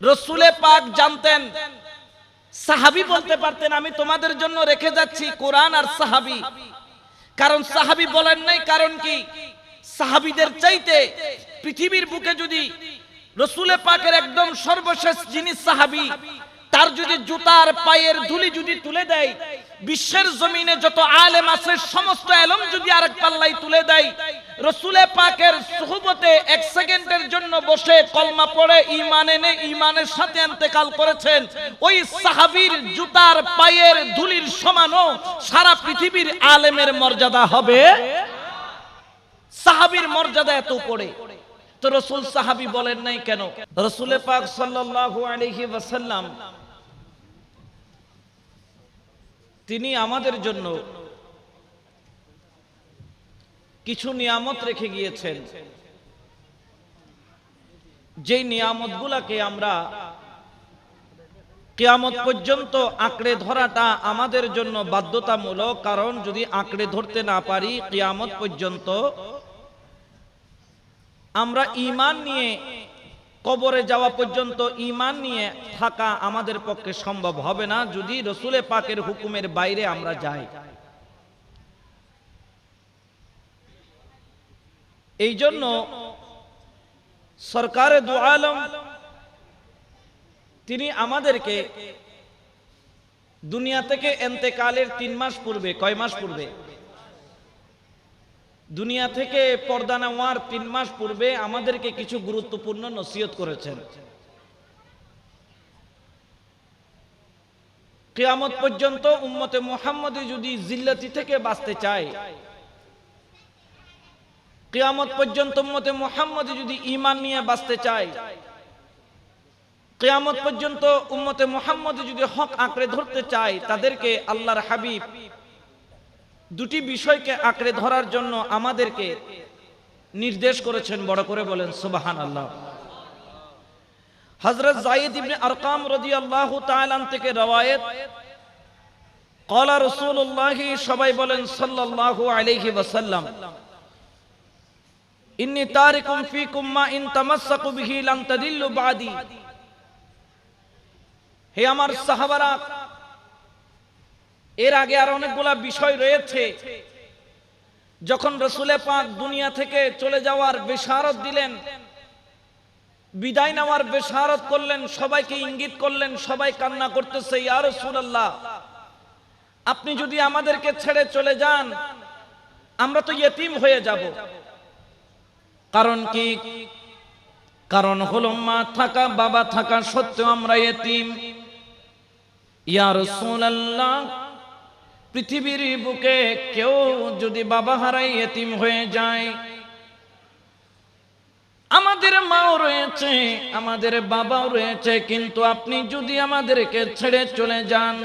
রসুলে পাক জানতেন। সাহাবি বলতে পারতেন, আমি তোমাদের জন্য রেখে যাচ্ছি কোরআন আর সাহাবি। কারণ সাহাবি বলেন নাই, কারণ কি? সাহাবিদের চাইতে পৃথিবীর বুকে যদি রসুলে পাকের একদম সর্বশেষ জিনিস সাহাবি তার যদি জুতার পায়ের ধুলি যদি তুলে দেয়, বিশ্বের জমিনে যত আলেম আছে, সমস্ত আলম যদি আরেক পাল্লাই তুলে দেয়, রসুলে পাকের সুহবতে এক সেকেন্ডের জন্য বসে কলমা পড়ে ইমান এনে ইমানের সাথে এন্তেকাল করেছেন। ওই সাহাবীর জুতার পায়ের ধুলির সমানও সারা পৃথিবীর আলেমের মর্যাদা হবে। সাহাবীর মর্যাদা এত উপরে। তো রসুল সাহাবি বলেন নাই কেন? রসুলে পাক সাল্লাল্লাহু আলাইহি ওয়াসাল্লাম তিনি আমাদের জন্য কিছু নিয়ামত রেখে গিয়েছেন। যেই নিয়ামত গুলাকে আমরা কেয়ামত পর্যন্ত আঁকড়ে ধরাটা আমাদের জন্য বাধ্যতামূলক, কারণ যদি আঁকড়ে ধরতে না পারি কেয়ামত পর্যন্ত আমরা ইমান নিয়ে কবরে যাওয়া পর্যন্ত ইমান নিয়ে থাকা আমাদের পক্ষে সম্ভব হবে না যদি রসুলে পাকের হুকুমের বাইরে আমরা যাই। এই জন্য সরকারে দু আলম, তিনি আমাদেরকে দুনিয়া থেকে এন্তেকালের তিন মাস পূর্বে, কয় মাস পূর্বে? দুনিয়া থেকে পর্দা নেওয়ার তিন মাস পূর্বে আমাদেরকে কিছু গুরুত্বপূর্ণ নসিহত করেছেন। কিয়ামত পর্যন্ত উম্মতে মোহাম্মদী যদি জিল্লাতি থেকে বাঁচতে চায়, কিয়ামত পর্যন্ত উম্মতে মোহাম্মদী যদি ইমান নিয়ে বাঁচতে চায়, কিয়ামত পর্যন্ত উম্মতে মোহাম্মদী যদি হক আঁকড়ে ধরতে চায়, তাদেরকে আল্লাহর হাবিব দুটি বিষয়কে আঁকড়ে ধরার জন্য আমাদেরকে নির্দেশ করেছেন, বড় করে বলেন সুবাহান আল্লাহ হজরত জাইদ ইবনে আরকাম রদি আল্লাহ তালান থেকে রওয়ায়ত। কলা রসুল্লাহি সবাই বলেন সাল্লাহ আলিহি ওসাল্লাম ইন্নি তারিকুম ফিকুম মা ইন তামাসসাকু বিহি লান তাদিল্লু বাদি। হে আমার সাহাবারা এর আগে আর অনেকগুলা বিষয় রয়েছে। যখন রসুলে পাক দুনিয়া থেকে চলে যাওয়ার বেশারত দিলেন, বিদায় নেওয়ার বেশারত করলেন, সবাইকে ইঙ্গিত করলেন, সবাই কান্না করতেছে, ইয়া রাসূলুল্লাহ, আপনি যদি আমাদেরকে ছেড়ে চলে যান, আমরা তো ইয়েতিম হয়ে যাব। কারণ কি? কারণ হলো মা থাকা, বাবা থাকা সত্ত্বেও আমরা ইয়েতিম। ইয়া রাসূলুল্লাহ পৃথিবীর বুকে কেউ যদি বাবা হারাই এতিম হয়ে যায়, আমাদের মাও রয়েছে, আমাদের বাবাও রয়েছে, কিন্তু আপনি যদি আমাদেরকে ছেড়ে চলে যান,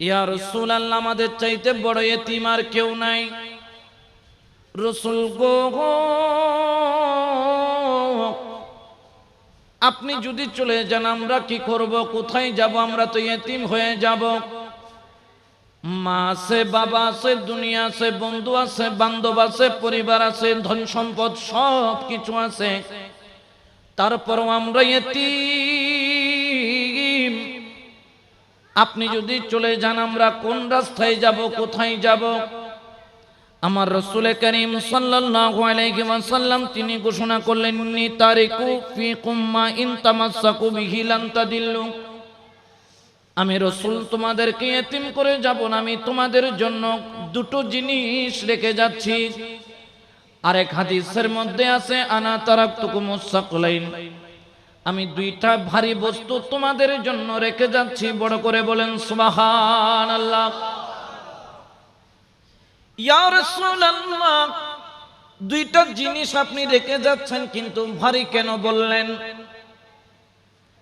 ইয়া রসুল আল্লাহ আমাদের চাইতে বড় এতিম আর কেউ নাই। রসুল গো, আপনি যদি চলে যান, আমরা কি করব? কোথায় যাব? আমরা তো এতিম হয়ে যাব। মা আছে, বাবা আছে, দুনিয়া আছে, বন্ধু আছে, বান্ধব আছে, পরিবার আছে, ধন সম্পদ সব কিছু আছে। তারপরও আমরা এতিম। আপনি যদি চলে যান, আমরা কোন রাস্তায় যাব, কোথায় যাব? আমার রসুল করিম ওয়াসাল্লাম, তিনি ঘোষণা করলেন তারিকু ফিকুম মা ইন তামাসসাকু বিহি লান তাদিল্লু। আমি রসুল তোমাদেরকে এতিম করে যাব না, আমি তোমাদের জন্য দুটো জিনিস রেখে যাচ্ছি। আরেক হাদিসের মধ্যে আছে, আনা তারাকতুকুম মুসাকলাইন আমি দুইটা ভারী বস্তু তোমাদের জন্য রেখে যাচ্ছি, বড় করে বলেন ইয়া রাসূলুল্লাহ, দুইটা জিনিস আপনি রেখে যাচ্ছেন, কিন্তু ভারী কেন বললেন?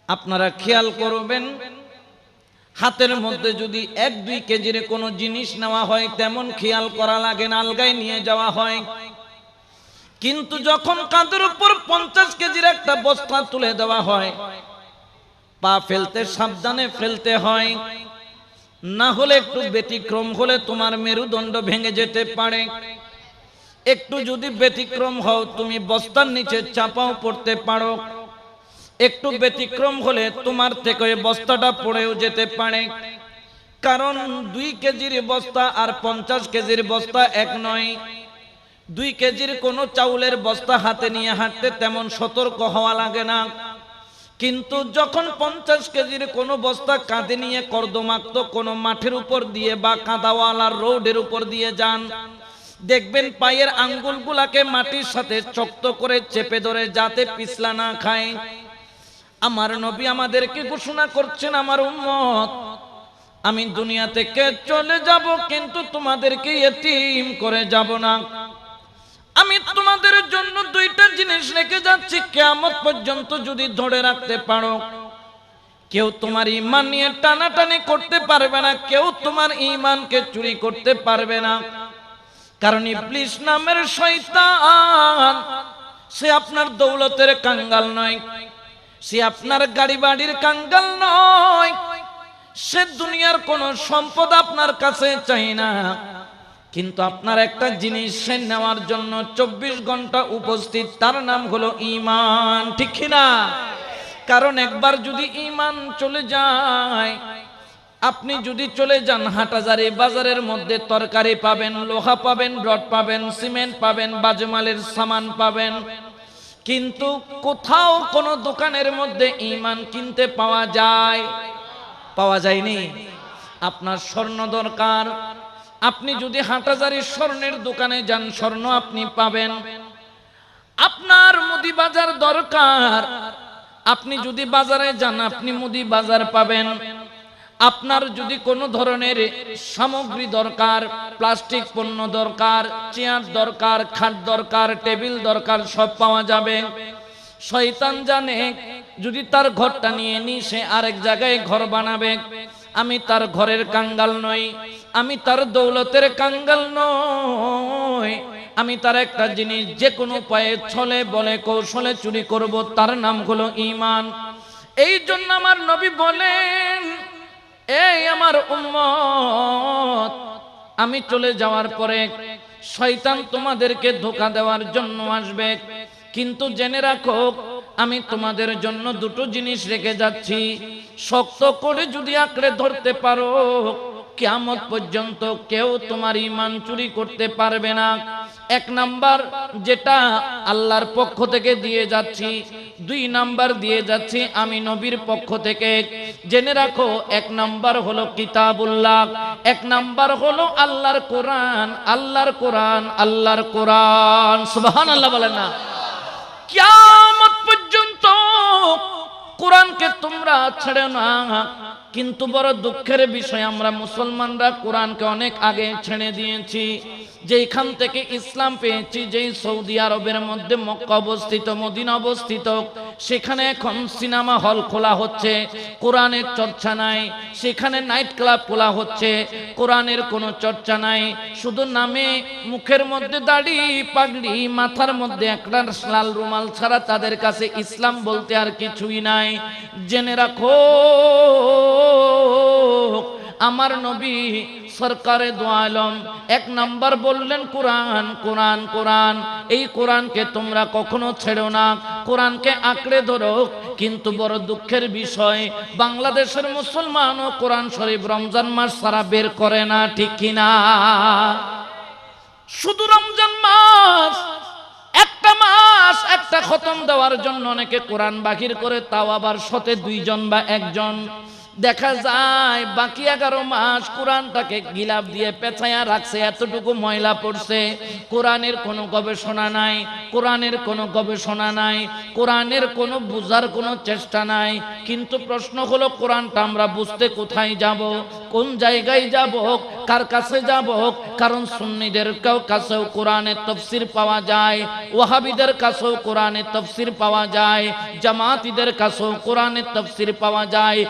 আপনারা খেয়াল করবেন হাতের মধ্যে যদি এক দুই কেজির কোনো জিনিস নেওয়া হয়, তেমন খেয়াল করা লাগে না, আলগায় নিয়ে যাওয়া হয়। কিন্তু যখন কাঁধের উপর পঞ্চাশ কেজির একটা বস্তা তুলে দেওয়া হয়, পা ফেলতে সাবধানে ফেলতে হয়। না হলে একটু ব্যতিক্রম হলে তোমার মেরুদণ্ড ভেঙে যেতে পারে। একটু যদি ব্যতিক্রম হও, তুমি বস্তার নিচে চাপাও পড়তে পারো। একটু ব্যতিক্রম হলে তোমার থেকে ওই বস্তাটা পড়েও যেতে পারে। কারণ দুই কেজির বস্তা আর পঞ্চাশ কেজির বস্তা এক নয়। দুই কেজির কোনো চাউলের বস্তা হাতে নিয়ে হাঁটতে তেমন সতর্ক হওয়া লাগে না। কিন্তু যখন পঞ্চাশ কেজির কোনো বস্তা কাঁধে নিয়ে কর্দমাক্ত কোনো মাঠের উপর দিয়ে বা কাঁদাওয়ালার রোডের উপর দিয়ে যান, দেখবেন পায়ের আঙ্গুলগুলাকে মাটির সাথে চক্ত করে চেপে ধরে যাতে পিছলা না খায়। আমার নবী আমাদেরকে ঘোষণা করছেন, আমার উম্মত, আমি দুনিয়া থেকে চলে যাব, কিন্তু তোমাদেরকে এতিম করে যাব না। আমি তোমাদের জন্য দুইটা জিনিস রেখে যাচ্ছি, কেয়ামত পর্যন্ত যদি ধরে রাখতে পারো। কেউ তোমার ইমান নিয়ে টানাটানি করতে পারবে না, কেউ তোমার ইমানকে চুরি করতে পারবে না। কারণ ইবলিস নামের শয়তান, সে আপনার দৌলতের কাঙ্গাল নয়। সে আপনার গাড়ি বাড়ির কাঙ্গাল নয়। সে দুনিয়ার কোন সম্পদ আপনার কাছে চাই না। কিন্তু আপনার একটা জিনিস সে নেওয়ার জন্য চব্বিশ ঘণ্টা উপস্থিত, তার নাম হলো ইমান ঠিক না? কারণ একবার যদি ইমান চলে যায়, আপনি যদি চলে যান হাটাজারি বাজারের মধ্যে, তরকারি পাবেন, লোহা পাবেন, রড পাবেন, সিমেন্ট পাবেন, বাজমালের সামান পাবেন কিন্তু কোথাও কোনো দোকানের মধ্যে ইমান কিনতে পাওয়া যায়? পাওয়া যায়নি। আপনার স্বর্ণ দরকার। আপনি যদি হাটাজারি স্বর্ণের দোকানে যান, স্বর্ণ আপনি পাবেন। আপনার মুদি বাজার দরকার। আপনি যদি বাজারে যান, আপনি মুদি বাজার পাবেন। আপনার যদি কোনো ধরনের সামগ্রী দরকার, প্লাস্টিক পণ্য দরকার, চেয়ার দরকার, খাট দরকার, টেবিল দরকার, সব পাওয়া যাবে। শয়তান জানে, যদি তার ঘরটা নিয়ে নি, সে আরেক জায়গায় ঘর বানাবে। আমি তার ঘরের কাঙ্গাল নই, আমি তার দৌলতের কাঙ্গাল নই। আমি তার একটা জিনিস যে কোনো উপায়ে ছলে, বলে, কৌশলে চুরি করব, তার নাম হলো ইমান এই জন্য আমার নবী বলেন এই আমার উম্মত, আমি চলে যাওয়ার পরে শয়তান তোমাদেরকে ধোকা দেওয়ার জন্য আসবে। কিন্তু জেনে রাখো, আমি তোমাদের জন্য দুটো জিনিস রেখে যাচ্ছি। শক্ত করে যদি আঁকড়ে ধরতে পারো, কিয়ামত পর্যন্ত কেউ তোমার ইমান চুরি করতে পারবে না। এক নাম্বার যেটা আল্লাহর পক্ষ থেকে দিয়ে যাচ্ছি, দুই নাম্বার দিয়ে যাচ্ছি আমি নবীর পক্ষ থেকে। জেনে রাখো, এক নাম্বার হলো কিতাবুল্লাহ, এক নাম্বার হলো আল্লাহর কোরআন আল্লাহর কোরআন আল্লাহর কোরআন। সুবহানাল্লাহ বলেন না। কিয়ামত পর্যন্ত কোরআনকে তোমরা ছেড়ে না। কিন্তু বড় দুঃখের বিষয়, আমরা মুসলমানরা কোরআনকে অনেক আগে ছেড়ে দিয়েছি। যেখান থেকে ইসলাম পেয়েছি, যেই সৌদি আরবের মধ্যে মক্কা অবস্থিত, মদিনা অবস্থিত, সেখানে এখন সিনেমা হল খোলা হচ্ছে, কোরআনের চর্চা নাই, সেখানে নাইট ক্লাব খোলা হচ্ছে, কোরআনের কোনো চর্চা নাই। শুধু নামে মুখের মধ্যে দাড়ি, পাগড়ি, মাথার মধ্যে একটা লাল রুমাল ছাড়া তাদের কাছে ইসলাম বলতে আর কিছুই নাই। জেনে রাখো আমার নবী সরকারে দোয়ালম এক নাম্বার বললেন, কোরআন কোরআন কোরআন। এই কোরআনকে তোমরা কখনো ছেড়ো না। কোরআনকে আঁকড়ে ধরো। কিন্তু বড় দুঃখের বিষয়, বাংলাদেশের মুসলমান ও কোরআন শরীফ রমজান মাস সারা বের করে না, ঠিক কিনা শুধু রমজান মাস, একটা মাস, একটা খতম দেওয়ার জন্য অনেকে কোরআন বাকির করে, তাও আবার শতে দুইজন বা একজন। দেখা যায়, বাকি এগারো মাস কোরআনটাকে গিলাপ দিয়ে পেঁচাইয়া রাখছে, এতটুকু ময়লা পড়ছে। কোরআনের কোনো গবেষণা নাই, কোরআনের কোনো গবেষণা নাই, কোরআনের কোনো বুঝার কোনো চেষ্টা নাই। কিন্তু প্রশ্ন হলো, কোরআনটা আমরা বুঝতে কোথায় যাব, কোন জায়গায় যাব, কার কাছে যাব? হোক কারণ সুন্নিদের কেউ কাছেও কোরআনের তফসির পাওয়া যায়, ওয়াহাবিদের কাছেও কোরআনের তফসির পাওয়া যায়, জামাতিদের কাছেও কোরআনের তফসির পাওয়া যায়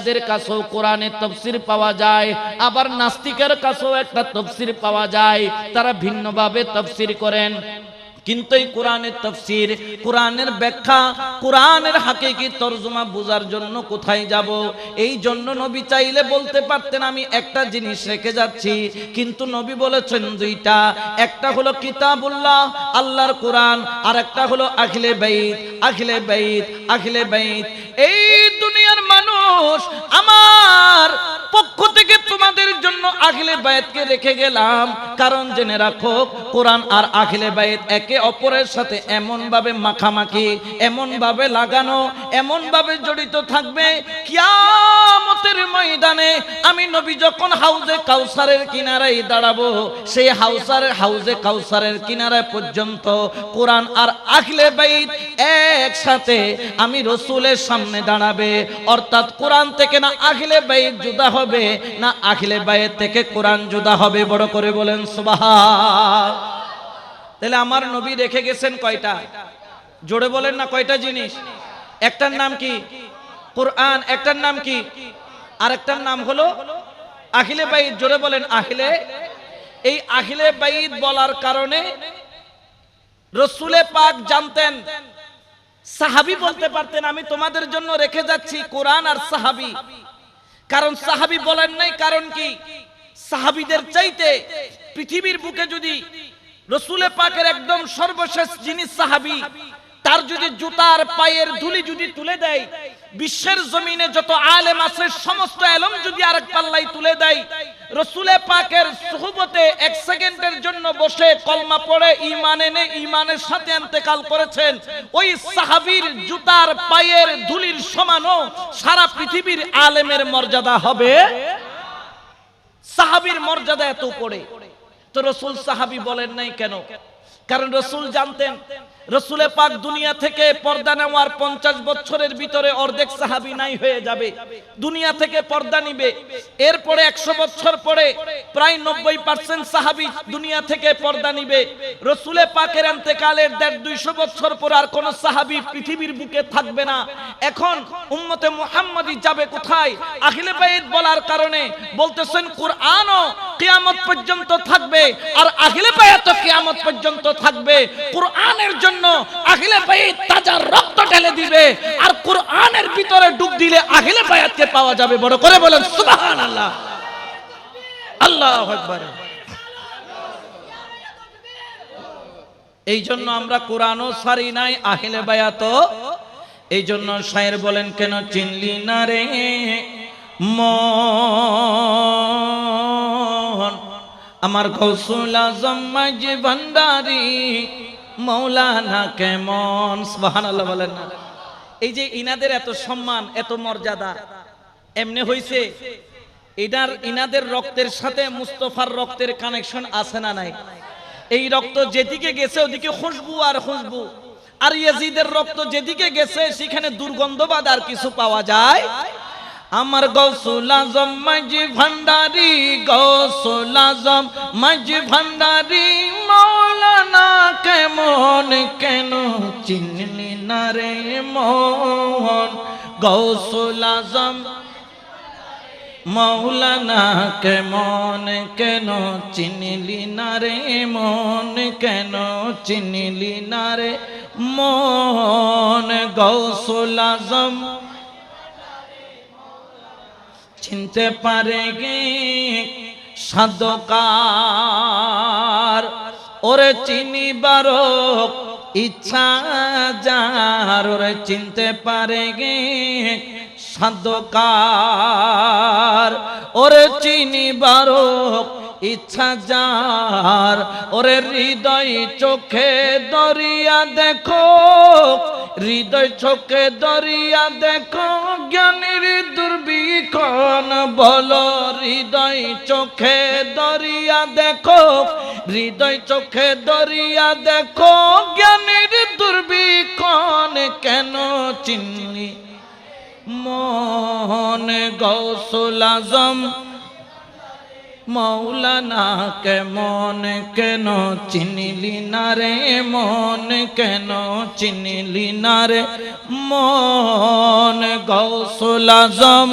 শিয়াদের কাছেও কোরআনের তফসির পাওয়া যায়, আবার নাস্তিকের কাছেও একটা তফসির পাওয়া যায়, তারা ভিন্নভাবে তফসির করেন। কিন্তু এই কোরআনের তফসির, কোরআনের ব্যাখ্যা, কোরআনের হাকিকি তর্জমা বোঝার জন্য কোথায় যাব? এই জন্য নবী চাইলে বলতে পারতেন, আমি একটা জিনিস রেখে যাচ্ছি। কিন্তু নবী বলেছেন দুইটা। একটা হলো কিতাবুল্লাহ, আল্লাহর কোরআন আর একটা হলো আখিলে বাইত আখিলে বাইত আখিলে বাইত। এই বাইতকে রেখে গেলাম। কারণ জেনে রাখো কোরআন আর আখিলে বাইত একে অপরের সাথে এমন ভাবে মাখামাখি এমন ভাবে লাগানো এমন ভাবে জড়িত থাকবে। কিয়ামতের ময়দানে আমি নবী যখন হাউজে কাউসারের কিনারায় দাঁড়াবো, সেই হাউসারের হাউজে কাউসারের কিনারায় পর্যন্ত কোরআন আর আখলে বাইত একসাথে আমি রসুলের সামনে দাঁড়াবে। অর্থাৎ কোরআন থেকে না আখলে বাইত জুদা হবে, না আখলে বাইত থেকে কোরআন জুদা হবে। বড় করে বলেন, সুবহান। তাহলে আমার নবী রেখে গেছেন কয়টা? জোরে বলেন না কয়টা জিনিস? একটার নাম কি? কোরআন। একটার নাম কি? আরেকটার নাম হলো আহিলে বাইদ জোরে বলেন আহিলে এই আহিলে বাইদ বলার কারণে রসুলে পাক জানতেন, সাহাবি বলতে পারতেন, আমি তোমাদের জন্য রেখে যাচ্ছি কোরআন আর সাহাবি। কারণ সাহাবি বলেন নাই কারণ কি? সাহাবিদের চাইতে পৃথিবীর বুকে যদি রসুলে পাকের একদম সর্বশেষ জিনিস সাহাবি, তার যদি জুতার পায়ের ধুলি যদি তুলে দেয়, বিশ্বের জমিনে যত আলেম আছে, সমস্ত এলম যদি আরেক পাল্লাই তুলে দেয়, রসুলে পাকের সুহবতে এক সেকেন্ডের জন্য বসে কলমা পড়ে ইমান এনে ইমানের সাথে এন্তেকাল করেছেন। ওই সাহাবীর জুতার পায়ের ধুলির সমানও সারা পৃথিবীর আলেমের মর্যাদা হবে। সাহাবীর মর্যাদা এত পড়ে তো রসুল সাহাবি বলেন নাই কেন? কারণ রসুল জানতেন রসুলে পাক দুনিয়া থেকে পর্দা নেওয়ার পঞ্চাশ বছরের ভিতরে অর্ধেক সাহাবি নাই হয়ে যাবে। দুনিয়া থেকে পর্দা নিবে। এরপরে একশো বছর পরে প্রায় নব্বই পার্সেন্ট সাহাবি দুনিয়া থেকে পর্দা নিবে। রসুলে পাকের এন্তেকালের দেড় দুইশো বছর পর আর কোন সাহাবি পৃথিবীর বুকে থাকবে না। এখন উম্মতে মুহাম্মদী যাবে কোথায়? আখিলে বাইত বলার কারণে বলতেছেন, কুরআনও কিয়ামত পর্যন্ত থাকবে আর আখিলে বাইত কিয়ামত পর্যন্ত থাকবে। কুরআনের জন্য আখিলে বাইত তাজা রক্ত ঢেলে দিবে। আর কুরআনের ভিতরে ডুব দিলে আখিলে বাইতকে পাওয়া যাবে। বড় করে বলেন, সুবহানাল্লাহ। আল্লাহু আকবার। এই জন্য আমরা কোরআনও সারি নাই আহলে বায়াত এই জন্য শায়ের বলেন, কেন চিনলি না রে মন? আমার কৌশল আজম মাঝি ভান্ডারি। মৌলানা কেমন? সুবহানাল্লাহ বলেন না। এই যে ইনাদের এত সম্মান, এত মর্যাদা, এমনি হইছে? এনার, ইনাদের রক্তের সাথে মুস্তফার রক্তের কানেকশন আছে না নাই? এই রক্ত যেদিকে গেছে ওদিকে খুশবু আর খুশবু। আর ইয়াজিদের রক্ত যেদিকে গেছে, সেখানে দুর্গন্ধবাদ আর কিছু পাওয়া যায়? আমার গৌসুল আজম, মাঝি ভান্ডারি, গৌসুল আজম, মাঝি ভান্ডারি মৌলানা কেমন কেন চিনলি না রে মোহন? গৌসুল আজম, মৌলানা কেমন কেন চিনিলি না রে মন কেন চিনিলি না রে মন গৌসুল আজম, চিনতে পারে গে সাধকার। ওরে চিনিবার ইচ্ছা যার, ওরে চিনতে পারে গে সাধকার ওরে চিনি চিনিবার ইচ্ছা যার, ওরে হৃদয় চোখে দরিয়া দেখো, হৃদয় চোখে দরিয়া দেখো, জ্ঞানীর দুর্বিক্ষণ বলো, হৃদয় চোখে দরিয়া দেখো হৃদয় চোখে দরিয়া দেখো, জ্ঞানীর দুর্বিক্ষণ কেন চিনলি? মন গৌসুল আজম, মৌলানা কেমন কেন চিনিলি না রে? মন কেন চিনিলি না রে? মন গৌসুল আজম